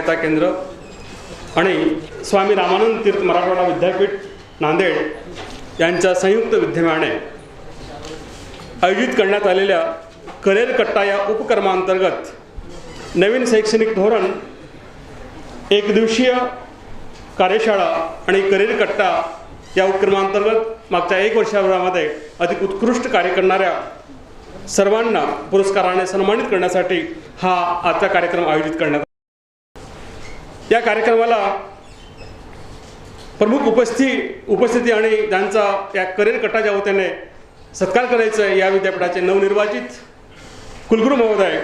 सहायता केंद्र आणि स्वामी रामानंद तीर्थ मराठवाडा विद्यापीठ नांदेड यांच्या संयुक्त विद्यमाने आयोजित करण्यात आलेल्या करेल कट्टा या उपक्रमांतर्गत नवीन शैक्षणिक धोरण एक दिवसीय कार्यशाळा आणि करेल कट्टा या उपक्रमांतर्गत मागच्या एक वर्षाभरामध्ये अधिक उत्कृष्ट कार्य करणाऱ्या सर्वांना पुरस्काराने सन्मानित करण्यासाठी हा आजचा कार्यक्रम आयोजित करण्यात या कार्यक्रमाला प्रमुख उपस्थिती उपस्थिती आणि त्यांचा या करिअर कटाच्या वतीने सत्कार करायचा आहे या विद्यापीठाचे नवनिर्वाचित कुलगुरू महोदय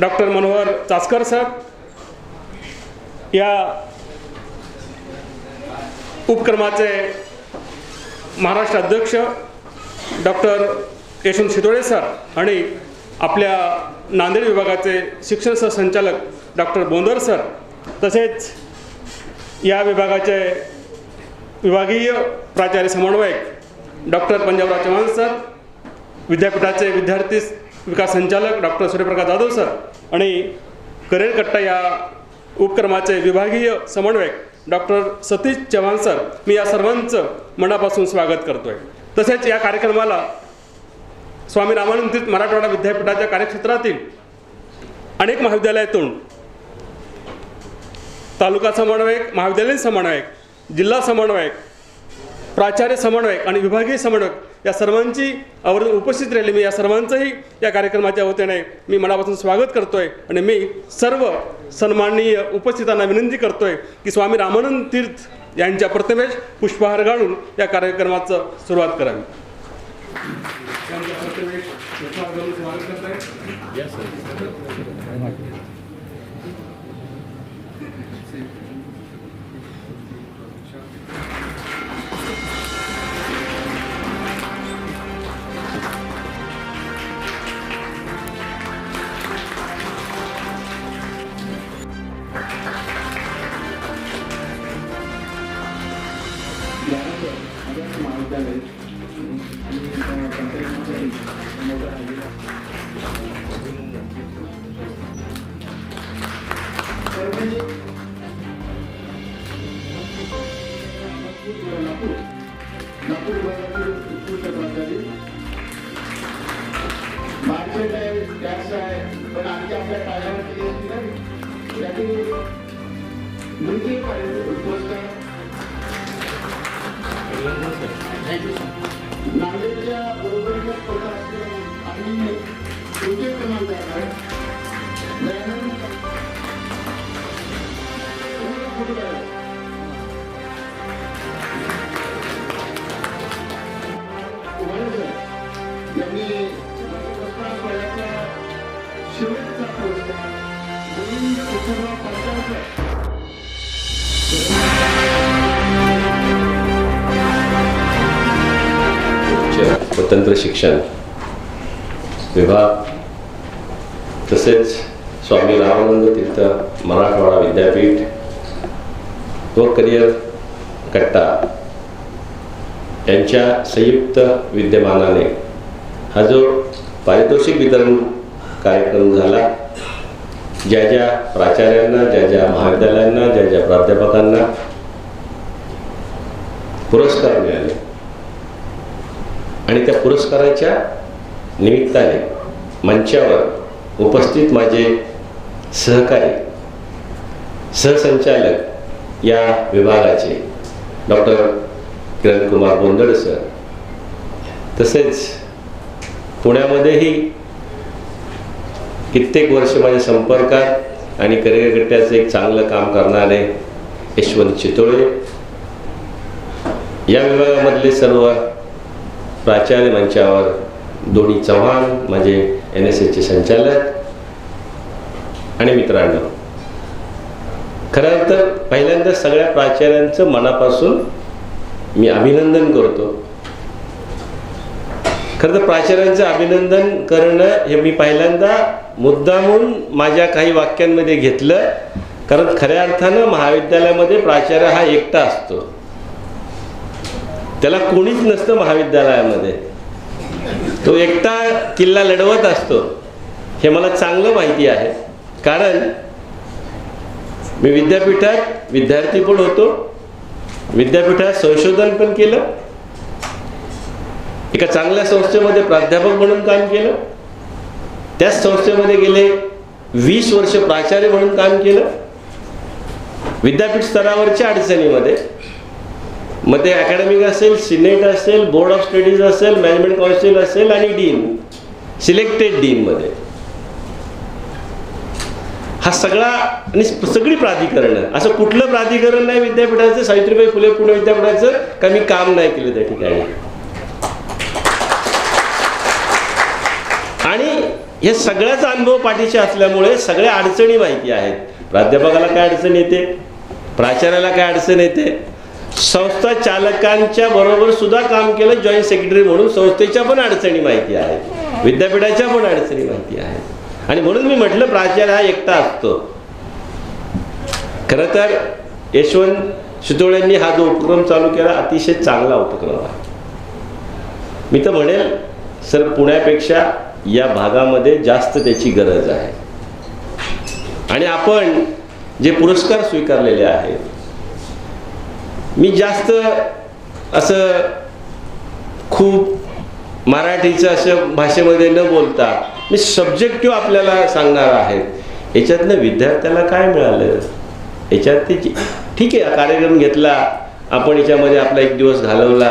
डॉक्टर मनोहर चासकर सर या उपक्रमाचे महाराष्ट्र अध्यक्ष डॉक्टर यशवंत शितोळे सर आणि आपल्या नांदेड विभागाचे शिक्षण सहसंचालक डॉक्टर बोंदर सर तसेच या विभागाचे विभागीय प्राचार्य समन्वयक डॉक्टर पंजाबराव चव्हाण सर विद्यापीठाचे विद्यार्थी विकास संचालक डॉक्टर सूर्यप्रकाश जाधव सर आणि करिअर कट्टा या उपक्रमाचे विभागीय समन्वयक डॉक्टर सतीश चव्हाण सर मी या सर्वांचं मनापासून स्वागत करतोय. तसेच या कार्यक्रमाला स्वामी रामानंद तीर्थ मराठवाडा विद्यापीठाच्या कार्यक्षेत्रातील अनेक महाविद्यालयातून तालुका समन्वयक महाविद्यालयीन समन्वयक जिल्हा समन्वयक प्राचार्य समन्वयक आणि विभागीय समन्वयक या सर्वांची आवर्जून उपस्थित राहिली. मी या सर्वांचंही या कार्यक्रमाच्या वतीने मी मनापासून स्वागत करतोय आणि मी सर्व सन्माननीय उपस्थितांना विनंती करतोय की स्वामी रामानंद तीर्थ यांच्या प्रतिमेश पुष्पहार घालून या कार्यक्रमाचं सुरुवात करावी. मार्केट आहे टॅक्स आहे पण आणखी आपल्या टाळ्यावर केली असती नाही त्याची मृत्यू पुरस्कार नांदेडच्या स्वतंत्र पुरस्कार गोविंद शिक्षण. विभाग तसेच स्वामी रामानंद तीर्थ मराठवाडा विद्यापीठ व करिअर कट्टा यांच्या संयुक्त विद्यमानाने हा जो पारितोषिक वितरण कार्यक्रम झाला. ज्या ज्या प्राचार्यांना ज्या ज्या महाविद्यालयांना ज्या ज्या प्राध्यापकांना पुरस्कार मिळाले. आणि त्या पुरस्काराच्या निमित्ताने मंचावर उपस्थित माझे सहकारी सहसंचालक या विभागाचे डॉक्टर किरण कुमार बोंदड सर तसेच पुण्यामध्येही कित्येक वर्ष माझ्या संपर्कात आणि करिअर एक चांगलं काम करणारे यशवंत चितोळे. या विभागामधले सर्व प्राचार्य मंचावर दोन्ही चव्हाण माझे एन एस एसचे संचालक आणि मित्रांनो. खरं तर पहिल्यांदा सगळ्या प्राचार्यांचं मनापासून मी अभिनंदन करतो. खरं तर प्राचार्यांचं अभिनंदन करणं हे मी पहिल्यांदा मुद्दामून माझ्या काही वाक्यांमध्ये घेतलं. कारण खऱ्या अर्थानं महाविद्यालयामध्ये प्राचार्य हा एकटा असतो. त्याला कोणीच नसतं महाविद्यालयामध्ये. तो एकटा किल्ला लढवत असतो. हे मला चांगलं माहिती आहे. कारण मी विद्यापीठात विद्यार्थी पण होतो. विद्यापीठात संशोधन पण केलं. एका चांगल्या संस्थेमध्ये प्राध्यापक म्हणून काम केलं. त्याच संस्थेमध्ये गेले वीस वर्ष प्राचार्य म्हणून काम केलं. विद्यापीठ स्तरावरच्या अडचणीमध्ये. मग ते अकॅडमिक असेल सिनेट असेल बोर्ड ऑफ स्टडीज असेल मॅनेजमेंट काउन्सिल असेल आणि डीन सिलेक्टेड डीनमध्ये हा सगळा आणि सगळी प्राधिकरणं. असं कुठलं प्राधिकरण नाही विद्यापीठाचं सावित्रीबाई फुले पुणे विद्यापीठाचं का मी काम नाही केलं त्या ठिकाणी. आणि हे सगळ्याचा अनुभव पाठीशी असल्यामुळे सगळ्या अडचणी माहिती आहेत. प्राध्यापकाला काय अडचण येते? प्राचार्याला काय अडचण येते? संस्था चालकांच्या बरोबर सुद्धा काम केलं जॉईंट सेक्रेटरी म्हणून संस्थेच्या पण अडचणी माहिती आहेत. विद्यापीठाच्या पण अडचणी माहिती आहेत. आणि म्हणून मी म्हटलं प्राचार्य हा एकटा असतो. खरं तर यशवंत शितोळेंनी हा जो उपक्रम चालू केला अतिशय चांगला उपक्रम आहे. मी तर म्हणेल सर पुण्यापेक्षा या भागामध्ये जास्त त्याची गरज आहे. आणि आपण जे पुरस्कार स्वीकारलेले आहेत मी जास्त असं खूप मराठीचं असं भाषेमध्ये न बोलता मी सब्जेक्टिव्ह आपल्याला सांगणार आहेत याच्यातनं विद्यार्थ्याला काय मिळालं? याच्यात ते ठीक आहे कार्यक्रम घेतला आपण याच्यामध्ये आपला एक दिवस घालवला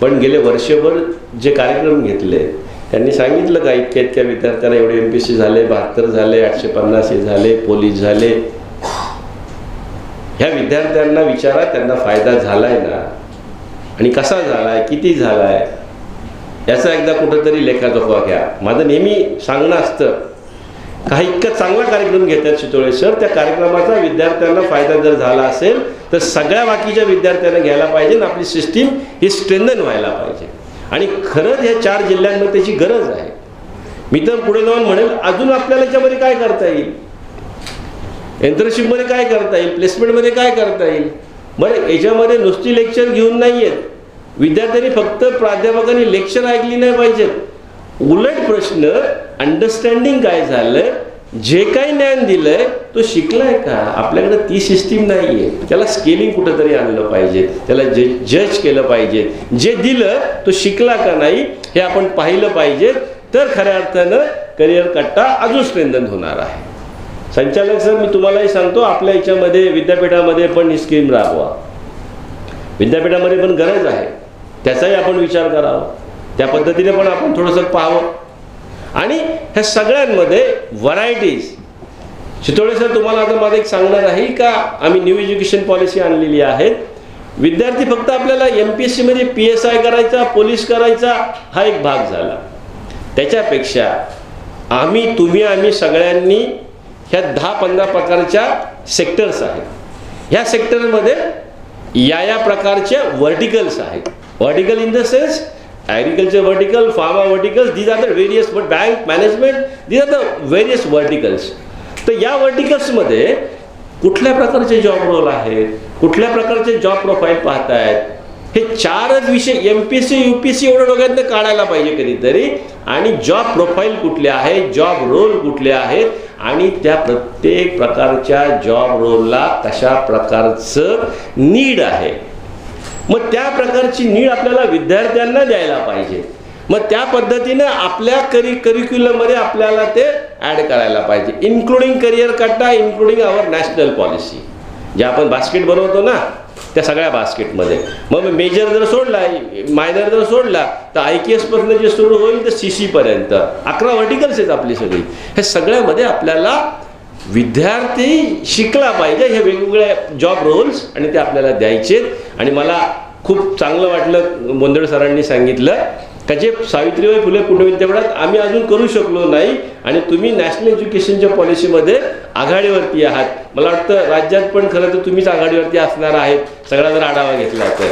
पण गेले वर्षभर जे कार्यक्रम घेतले त्यांनी सांगितलं का इतक्या इतक्या विद्यार्थ्यांना एवढे एम पी सी झाले बहात्तर झाले आठशे पन्नास हे झाले पोलीस झाले. ह्या विद्यार्थ्यांना विचारा त्यांना फायदा झालाय ना? आणि कसा झालाय किती झालाय? याचा एकदा कुठंतरी लेखाजोखा घ्या. माझं नेहमी सांगणं असतं काही इतका चांगला कार्यक्रम घेतात शितोळे सर त्या कार्यक्रमाचा विद्यार्थ्यांना फायदा जर झाला असेल तर सगळ्या बाकीच्या विद्यार्थ्यांना घ्यायला पाहिजे आणि आपली सिस्टीम ही स्ट्रेंथन व्हायला पाहिजे. आणि खरंच ह्या चार जिल्ह्यांमध्ये त्याची गरज आहे. मी तर पुढे जाऊन म्हणेल अजून आपल्याला याच्यामध्ये काय करता येईल? एंटरशिपमध्ये काय करता येईल? प्लेसमेंटमध्ये काय करता येईल? बरं याच्यामध्ये नुसती लेक्चर घेऊन नाही आहेत विद्यार्थ्यांनी फक्त प्राध्यापकांनी लेक्चर ऐकली नाही पाहिजेत. उलट प्रश्न अंडरस्टँडिंग काय झालं? जे काही ज्ञान दिलंय तो शिकलाय का? आपल्याकडे ती सिस्टीम नाहीये. त्याला स्केलिंग कुठंतरी आणलं पाहिजे. त्याला जे जज केलं पाहिजे. जे दिलं तो शिकला का नाही हे आपण पाहिलं पाहिजे. तर खऱ्या अर्थानं करिअर कट्टा अजून स्ट्रेंथन होणार आहे. संचालक सर मी तुम्हालाही सांगतो आपल्या याच्यामध्ये विद्यापीठामध्ये पण ही स्कीम राबवा. विद्यापीठामध्ये पण गरज आहे. त्याचाही आपण विचार करावा. त्या पद्धतीने पण आपण थोडंसं पाहावं. आणि ह्या सगळ्यांमध्ये व्हरायटीज चितोळे सर तुम्हाला आता माझं एक सांगणार आहे का? आम्ही न्यू एज्युकेशन पॉलिसी आणलेली आहे. विद्यार्थी फक्त आपल्याला एम पी एस सीमध्ये पी एस आय करायचा पोलीस करायचा हा एक भाग झाला. त्याच्यापेक्षा आम्ही तुम्ही आम्ही सगळ्यांनी ह्या दहा पंधरा प्रकारच्या सेक्टर्स आहेत. ह्या सेक्टरमध्ये या या प्रकारच्या व्हर्टिकल्स आहेत. Vertical in the sense agriculture vertical pharma verticals these are the various but bank management these are the various verticals तर या व्हर्टिकल्समध्ये कुठल्या प्रकारचे जॉब रोल आहेत? कुठल्या प्रकारचे जॉब प्रोफाईल पाहतायत? हे चारच विषय M P S C U P S एवढं डोक्यातनं काढायला पाहिजे कधीतरी. आणि जॉब प्रोफाईल कुठले आहेत जॉब रोल कुठले आहेत? आणि त्या प्रत्येक प्रकारच्या जॉब रोलला कशा प्रकारचं नीड आहे. मग त्या प्रकारची नीड आपल्याला विद्यार्थ्यांना द्यायला पाहिजे. मग त्या पद्धतीनं आपल्या करी करिक्युलममध्ये आपल्याला ते ॲड करायला पाहिजे. इन्क्लुडिंग करिअर कट्टा इन्क्लुडिंग आवर नॅशनल पॉलिसी जे आपण बास्केट बनवतो ना त्या सगळ्या बास्केटमध्ये मग मेजर जर सोडला मायनर जर सोडला तर आय के एसपासून जे सुरू होईल तर सी सीपर्यंत अकरा व्हर्टिकल्स आहेत आपली सगळी. हे सगळ्यामध्ये आपल्याला विद्यार्थी शिकला पाहिजे. हे वेगवेगळ्या जॉब रोल्स आणि ते आपल्याला द्यायचे आणि मला खूप चांगलं वाटलं गोंधळ सरांनी सांगितलं. का जे सावित्रीबाई फुले पुणे विद्यापीठात आम्ही अजून करू शकलो नाही. आणि तुम्ही नॅशनल एज्युकेशनच्या पॉलिसीमध्ये आघाडीवरती आहात. मला वाटतं राज्यात पण खरं तर तुम्हीच आघाडीवरती असणार आहेत. सगळा जर आढावा घेतला तर.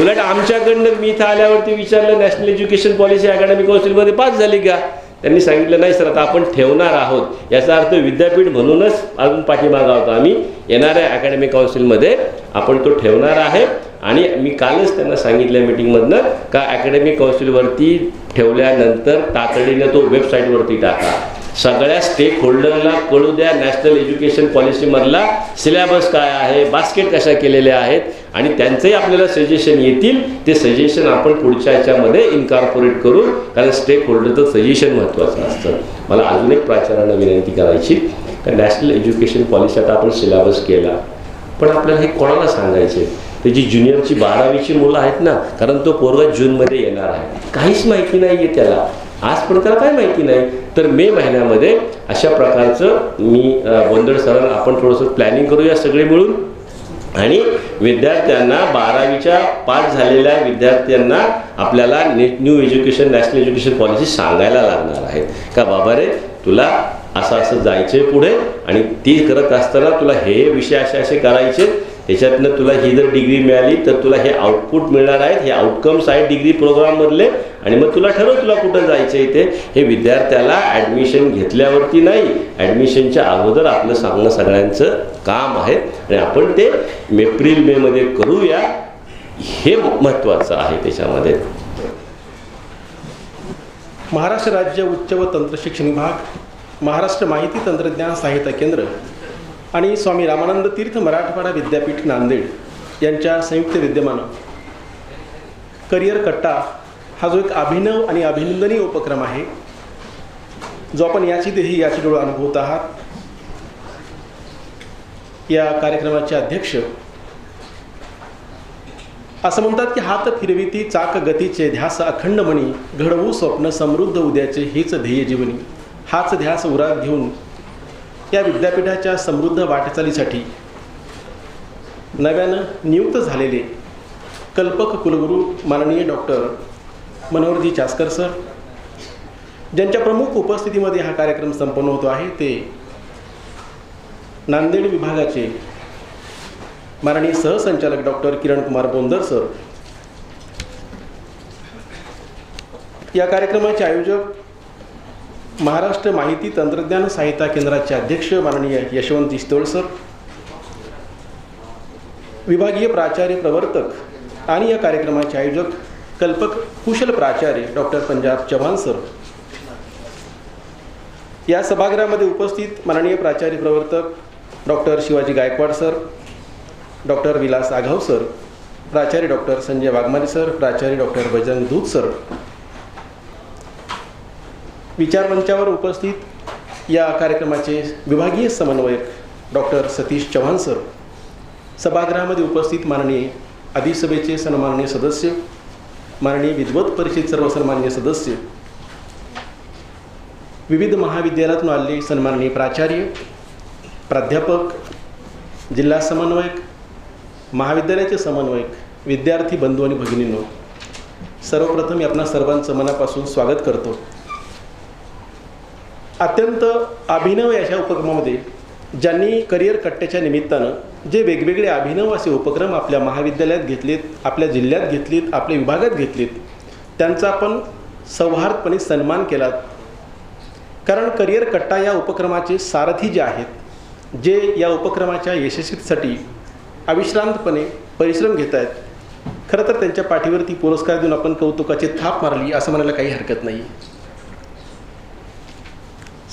उलट आमच्याकडनं मी इथं आल्यावरती विचारलं नॅशनल एज्युकेशन पॉलिसी अकॅडमी काउन्सिलमध्ये पास झाली का? त्यांनी सांगितलं नाही सर आता आपण ठेवणार आहोत. याचा अर्थ विद्यापीठ म्हणूनच अजून पाठीमागा आहोत आम्ही. येणाऱ्या अकॅडमिक काउन्सिलमध्ये आपण तो ठेवणार आहे. आणि मी कालच त्यांना सांगितलं मीटिंगमधनं का अकॅडमिक काउन्सिलवरती ठेवल्यानंतर तातडीनं तो वेबसाईटवरती टाका. सगळ्या स्टेक होल्डरला कळू द्या नॅशनल एज्युकेशन पॉलिसीमधला सिलेबस काय आहे बास्केट कशा केलेल्या आहेत आणि त्यांचंही आपल्याला सजेशन येतील. ते सजेशन आपण पुढच्या याच्यामध्ये इन्कॉर्पोरेट करू कारण स्टेक होल्डरचं सजेशन महत्त्वाचं असतं. मला अजून एक प्राचार्यांना विनंती करायची का नॅशनल एज्युकेशन पॉलिसी आता आपण सिलेबस केला पण आपल्याला हे कोणाला सांगायचे त्याची ज्युनियरची बारावीची मुलं आहेत ना कारण तो पोरगा जूनमध्ये येणार आहे. काहीच माहिती नाही आहे त्याला आजपर्यंत त्याला काय माहिती नाही? तर मे महिन्यामध्ये अशा प्रकारचं मी गोंधळ सरांना आपण थोडंसं प्लॅनिंग करूया सगळे मिळून. आणि विद्यार्थ्यांना बारावीच्या पास झालेल्या विद्यार्थ्यांना आपल्याला net new education national education policy सांगायला लागणार आहे. का बाबा रे तुला असं असं जायचंय पुढे आणि ती करत असताना तुला हे विषय असे असे करायचे त्याच्यातनं तुला ही जर डिग्री मिळाली तर तुला हे आउटपुट मिळणार आहेत. हे आउटकम्स आहेत डिग्री प्रोग्राममधले आणि मग तुला ठरव तुला कुठं जायचं आहे ते. हे विद्यार्थ्याला ॲडमिशन घेतल्यावरती नाही ॲडमिशनच्या अगोदर आपलं सांगणं सगळ्यांचं काम आहे. आणि आपण ते एप्रिल मेमध्ये करूया. हे महत्त्वाचं आहे त्याच्यामध्ये. महाराष्ट्र राज्य उच्च व तंत्रशिक्षण विभाग महाराष्ट्र माहिती तंत्रज्ञान सहायता केंद्र आणि स्वामी रामानंद तीर्थ मराठवाडा विद्यापीठ नांदेड यांच्या संयुक्त विद्यमानं. करिअर कट्टा हा जो एक अभिनव आणि अभिनंदनीय उपक्रम आहे जो आपण याची देही याची डोळा अनुभवत आहात. या कार्यक्रमाचे अध्यक्ष असं म्हणतात की हात फिरविती चाक गतीचे ध्यास अखंड मणी घडवू स्वप्न समृद्ध उद्याचे हेच ध्येय जीवनी. हाच ध्यास उरात घेऊन या विद्यापीठाच्या समृद्ध वाटचालीसाठी नव्यानं नियुक्त झालेले कल्पक कुलगुरू माननीय डॉक्टर मनोहरजी चास्कर सर ज्यांच्या प्रमुख उपस्थितीमध्ये हा कार्यक्रम संपन्न होतो आहे ते नांदेड विभागाचे माननीय सहसंचालक डॉक्टर किरण कुमार बोंदर सर. या कार्यक्रमाचे आयोजक महाराष्ट्र माहिती तंत्रज्ञान साहित्य केंद्राचे अध्यक्ष माननीय यशवंत इस्तोळ सर विभागीय प्राचार्य प्रवर्तक आणि या कार्यक्रमाचे आयोजक कल्पक कुशल प्राचार्य डॉक्टर पंजाब चव्हाण सर. या सभागृहामध्ये उपस्थित माननीय प्राचार्य प्रवर्तक doctor Shivaji Gaikwad sir doctor Vilas Aghav sir प्राचार्य डॉक्टर संजय वाघमारे सर प्राचार्य डॉक्टर बजरंग दूत सर. विचारमंचावर उपस्थित या कार्यक्रमाचे विभागीय समन्वयक डॉक्टर सतीश चव्हाण सर सभागृहामध्ये उपस्थित माननीय अधिसभेचे सन्माननीय सदस्य माननीय विद्वत परिषद सर्व सन्माननीय सदस्य विविध महाविद्यालयातून आलेले सन्माननीय प्राचार्य प्राध्यापक जिल्हा समन्वयक महाविद्यालयाचे समन्वयक विद्यार्थी बंधू आणि भगिनींनो सर्वप्रथम मी आपणा सर्वांचं मनापासून स्वागत करतो. अत्यंत अभिनव अशा उपक्रमामध्ये ज्यांनी करिअर कट्ट्याच्या निमित्तानं जे वेगवेगळे अभिनव असे उपक्रम आपल्या महाविद्यालयात घेतलेत आपल्या जिल्ह्यात घेतलेत आपल्या विभागात घेतलेत त्यांचा आपण सौहार्दपणे सन्मान केलात कारण करिअर कट्टा या उपक्रमाचे सारथी जे आहेत जे या उपक्रमाच्या यशस्वीसाठी अविश्रांतपणे परिश्रम घेत आहेत खरं तर त्यांच्या पाठीवरती पुरस्कार देऊन आपण कौतुकाची थाप मारली असं म्हणायला काही हरकत नाही.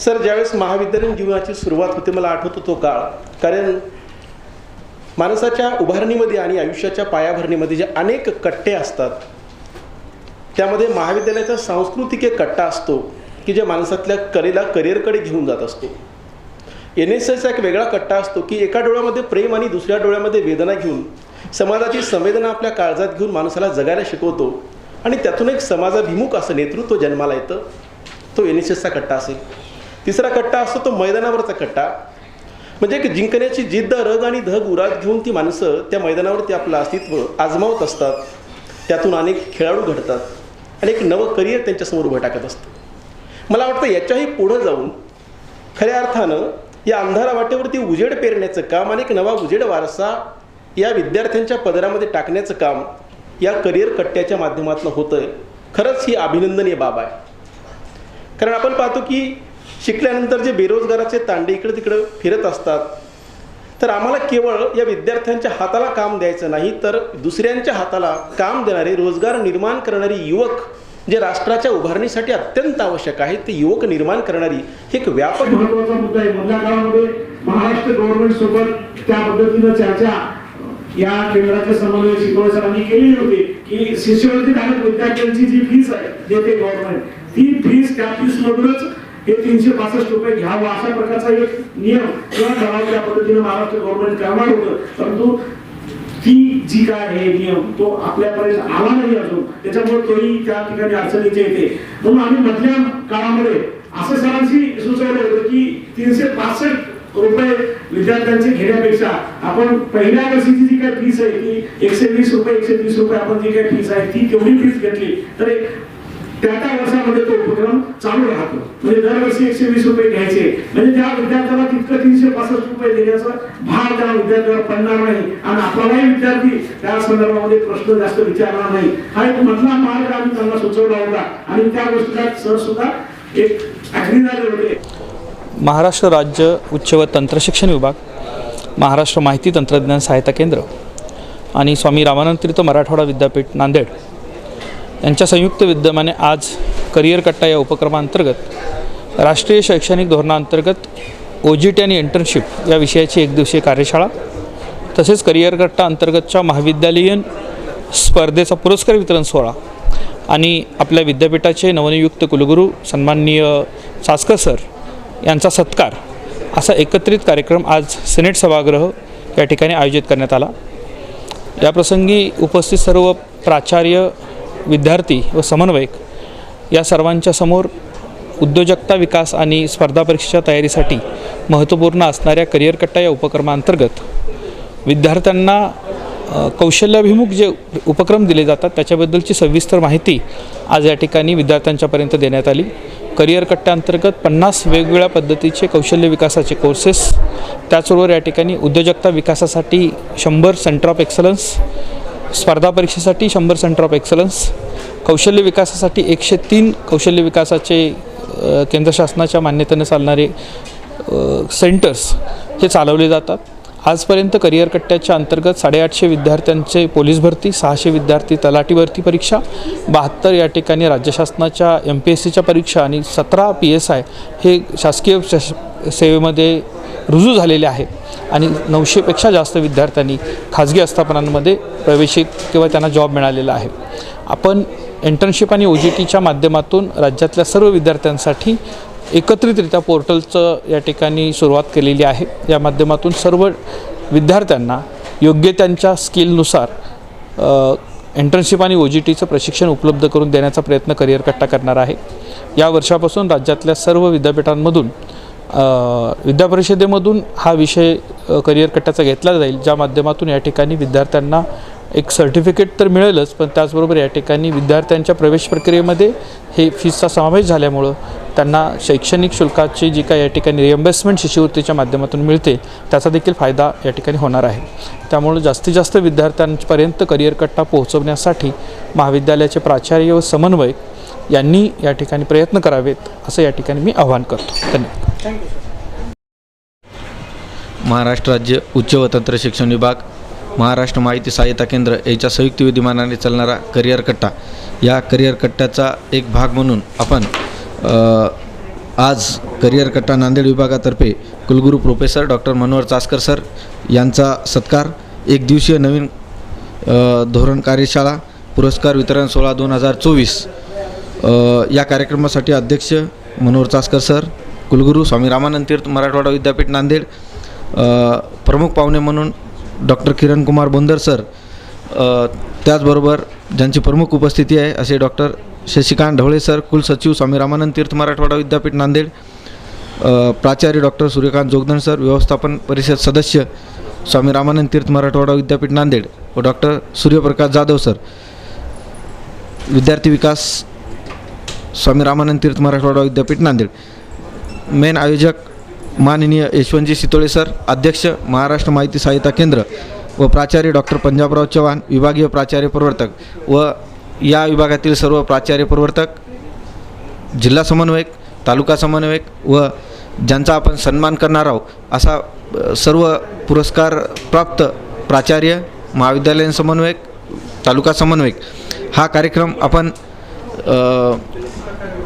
सर ज्यावेळेस महाविद्यालयीन जीवनाची सुरुवात होते मला आठवतो तो काळ. कारण माणसाच्या उभारणीमध्ये आणि आयुष्याच्या पायाभरणीमध्ये जे अनेक कट्टे असतात त्यामध्ये महाविद्यालयाचा सांस्कृतिक एक कट्टा असतो की जे माणसातल्या कलेला करिअरकडे घेऊन जात असतो. एन एस एसचा एक वेगळा कट्टा असतो की एका डोळ्यामध्ये प्रेम आणि दुसऱ्या डोळ्यामध्ये वेदना घेऊन समाजाची संवेदना आपल्या काळजात घेऊन माणसाला जगायला शिकवतो आणि त्यातून एक समाजाभिमुख असं नेतृत्व जन्माला येतं. तो एन एस एसचा कट्टा असेल. तिसरा कट्टा असतो तो मैदानावरचा कट्टा. म्हणजे एक जिंकण्याची जिद्द रग आणि धग उरात घेऊन ती माणसं त्या मैदानावरती आपलं अस्तित्व आजमावत असतात. त्यातून अनेक खेळाडू घडतात. आणि एक नवं करिअर त्यांच्यासमोर उभं टाकत असतं. मला वाटतं याच्याही पुढं जाऊन खऱ्या अर्थानं या अंधारा वाटेवरती उजेड पेरण्याचं काम आणि एक नवा उजेड वारसा या विद्यार्थ्यांच्या पदरामध्ये टाकण्याचं काम या करिअर कट्ट्याच्या माध्यमातून होतं आहे खरंच ही अभिनंदनीय बाब आहे. कारण आपण पाहतो की शिकल्यानंतर जे बेरोजगाराचे तांडे इकडं तिकडं फिरत असतात तर आम्हाला केवळ या विद्यार्थ्यांच्या हाताला काम द्यायचं नाही तर दुसऱ्यांच्या हाताला काम देणारे रोजगार निर्माण करणारे युवक जे राष्ट्राच्या उभारणीसाठी अत्यंत आवश्यक आहे ते युवक निर्माण करणारी एक व्यापक महत्त्वाचा मुद्दा आहे. मधल्या काळामध्ये महाराष्ट्र गव्हर्नमेंट सोबत त्या पद्धतीनं चर्चा या केंद्राचे समन्वय शिकवण सरांनी केली होती की शिष्यवृत्ती विद्यार्थ्यांची जी फीस आहे देते गव्हर्नमेंट ती फीस त्या फीस मधूनच हे तीनशे पासष्ट रुपये घ्यावं अशा प्रकारचा एक नियम किंवा ठराव त्या पद्धतीने महाराष्ट्र गव्हर्नमेंट करणार होतं. परंतु ती जी काय आहे नियम तो आपल्यापर्यंत आला नाही अजून. त्याच्यामुळे तोही त्या ठिकाणी अडचणीचे येते. म्हणून आम्ही मधल्या काळामध्ये असं सरांशी सुचवलं होतं की तीनशे पासष्ट रुपये विद्यार्थ्यांचे घेण्यापेक्षा आपण पहिल्या वर्षीची जी काही फीस आहे ती एकशे वीस रुपये एकशे तीस रुपये आपण जी काही फीस आहे ती तेवढी फीस घेतली. तर त्या त्या वर्षामध्ये तो चालू राहतो. म्हणजे दरवर्षी एकशे वीस रुपये घ्यायचे. म्हणजे त्या विद्यार्थ्याला तितकं तीनशे पासष्ट रुपये देण्याचा भार त्या विद्यार्थ्याला पडणार नाही. आणि आपलाही विद्यार्थी त्या संदर्भामध्ये प्रश्न जास्त विचारणार नाही. हा एक मधला मार्ग आम्ही त्यांना सुचवला होता. आणि त्या गोष्टीला सर सुद्धा एक ऍग्री झाले होते. महाराष्ट्र राज्य उच्च व तंत्रशिक्षण विभाग महाराष्ट्र माहिती तंत्रज्ञान सहायता केंद्र आणि स्वामी रामानंद तीर्थ मराठवाडा विद्यापीठ नांदेड यांच्या संयुक्त विद्यमाने आज करिअर कट्टा या उपक्रमांतर्गत राष्ट्रीय शैक्षणिक धोरणाअंतर्गत ओ जी टी आणि इंटर्नशिप या विषयाची एकदिवसीय कार्यशाळा तसेच करिअर कट्टा अंतर्गतच्या महाविद्यालयीन स्पर्धेचा पुरस्कार वितरण सोहळा आणि आपल्या विद्यापीठाचे नवनियुक्त कुलगुरू सन्माननीय चासकर सर यांचा सत्कार असा एकत्रित कार्यक्रम आज सिनेट सभागृह या ठिकाणी आयोजित करण्यात आला. याप्रसंगी उपस्थित सर्व प्राचार्य विद्यार्थी व समन्वयक या सर्वांच्या समोर उद्योजकता विकास आणि स्पर्धा परीक्षेच्या तयारीसाठी महत्त्वपूर्ण असणाऱ्या करिअर कट्टा या उपक्रमांतर्गत विद्यार्थ्यांना कौशल्याभिमुख जे उपक्रम दिले जातात त्याच्याबद्दलची सविस्तर माहिती आज या ठिकाणी विद्यार्थ्यांच्यापर्यंत देण्यात आली. करिअर कट्ट्याअंतर्गत पन्नास वेगवेगळ्या पद्धतीचे कौशल्य विकासाचे कोर्सेस त्याचबरोबर या ठिकाणी उद्योजकता विकासासाठी शंभर सेंटर ऑफ एक्सलन्स स्पर्धा परीक्षेसाठी शंभर सेंटर ऑफ एक्सलन्स कौशल्य विकासासाठी एकशे तीन कौशल्य विकासाचे केंद्र शासनाच्या मान्यतेने चालणारे सेंटर्स हे चालवले जातात. आजपर्यंत करिअर कट्ट्याच्या अंतर्गत साडेआठशे विद्यार्थ्यांचे पोलीस भरती सहाशे विद्यार्थी तलाठी भरती परीक्षा बहात्तर या ठिकाणी राज्य शासनाच्या एम पी एस सीच्या परीक्षा आणि सतरा पी एस आय हे शासकीय सेवेमध्ये रुजू झालेले आहे आणि नऊशेपेक्षा जास्त विद्यार्थ्यांनी खाजगी आस्थापनांमध्ये प्रवेशित किंवा त्यांना जॉब मिळालेला आहे. आपण इंटर्नशिप आणि ओ जी टीच्या माध्यमातून राज्यातल्या सर्व विद्यार्थ्यांसाठी एकत्रितरित्या पोर्टलचं या ठिकाणी सुरुवात केलेली आहे. या माध्यमातून सर्व विद्यार्थ्यांना योग्य त्यांच्या स्किलनुसार इंटर्नशिप आणि ओ जी टीचं प्रशिक्षण उपलब्ध करून देण्याचा प्रयत्न करिअर कट्टा करणार आहे. या वर्षापासून राज्यातल्या सर्व विद्यापीठांमधून विद्यापरिषदेमधून हा विषय करिअर कट्ट्याचा घेतला जाईल ज्या माध्यमातून या ठिकाणी विद्यार्थ्यांना एक सर्टिफिकेट तर मिळेलच पण त्याचबरोबर या ठिकाणी विद्यार्थ्यांच्या प्रवेश प्रक्रियेमध्ये हे फीसचा समावेश झाल्यामुळं त्यांना शैक्षणिक शुल्काची जी काय या ठिकाणी रिएम्बर्समेंट शिष्यवृत्तीच्या माध्यमातून मिळते त्याचा देखील फायदा या ठिकाणी होणार आहे. त्यामुळं जास्तीत जास्त विद्यार्थ्यांपर्यंत करिअर कट्टा पोहोचवण्यासाठी महाविद्यालयाचे प्राचार्य व समन्वयक यांनी या ठिकाणी प्रयत्न करावेत असं या ठिकाणी मी आवाहन करतो. धन्यवाद. महाराष्ट्र राज्य उच्च व तंत्र शिक्षण विभाग महाराष्ट्र माहिती सहायता केंद्र याच्या संयुक्त विधिमानाने चालणारा करिअर कट्टा. या करिअर कट्ट्याचा एक भाग म्हणून आपण आज करिअर कट्टा नांदेड विभागातर्फे कुलगुरू professor doctor Manohar Chaskar sir यांचा सत्कार एक दिवसीय नवीन धोरण कार्यशाळा पुरस्कार वितरण सोळा दोन हजार चोवीस या कार्यक्रमासाठी अध्यक्ष मनोहर चासकर सर कुलगुरू स्वामी रामानंद तीर्थ मराठवाडा विद्यापीठ नांदेड प्रमुख पाहुणे म्हणून डॉक्टर किरण कुमार बोंदर सर त्याचबरोबर ज्यांची प्रमुख उपस्थिती आहे असे डॉक्टर शशिकांत ढवळे सर कुलसचिव स्वामी रामानंद तीर्थ मराठवाडा विद्यापीठ नांदेड प्राचार्य डॉक्टर सूर्यकांत जोगदन सर व्यवस्थापन परिषद सदस्य स्वामी रामानंद तीर्थ मराठवाडा विद्यापीठ नांदेड व डॉक्टर सूर्यप्रकाश जाधव सर. विद्यार्थी विकास स्वामी रामानंद तीर्थ मराठवाडा विद्यापीठ नांदेड. मेन आयोजक माननीय यशवंतजी सितोळे सर अध्यक्ष महाराष्ट्र माहिती सहायता केंद्र व प्राचार्य डॉक्टर पंजाबराव चव्हाण विभागीय प्राचार्य प्रवर्तक व या विभागातील सर्व प्राचार्य प्रवर्तक जिल्हा समन्वयक तालुका समन्वयक व ज्यांचा आपण सन्मान करणार आहोत असा सर्व पुरस्कार प्राप्त प्राचार्य महाविद्यालयीन समन्वयक तालुका समन्वयक. हा कार्यक्रम आपण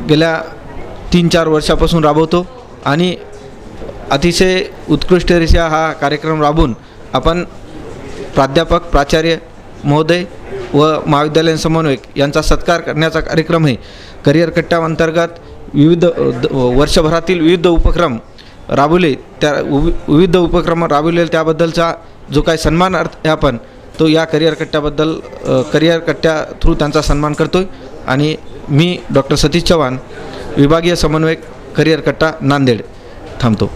गेल्या तीन चार वर्षापासून राबवतो आणि अतिशय उत्कृष्टरित्या हा कार्यक्रम राबवून आपण प्राध्यापक प्राचार्य महोदय व महाविद्यालयीन समन्वयक यांचा सत्कार करण्याचा कार्यक्रम आहे करिअर कट्ट्याअंतर्गत विविध द- वर्षभरातील विविध उपक्रम राबवले त्या विविध उपक्रम राबवले त्याबद्दलचा जो काही सन्मान अर्थ आहे आपण तो या करिअर कट्ट्याबद्दल करिअर कट्ट्या थ्रू त्यांचा सन्मान करतो आहे आणि मी डॉक्टर सतीश चव्हाण विभागीय समन्वयक करिअर कट्टा नांदेड थांबतो.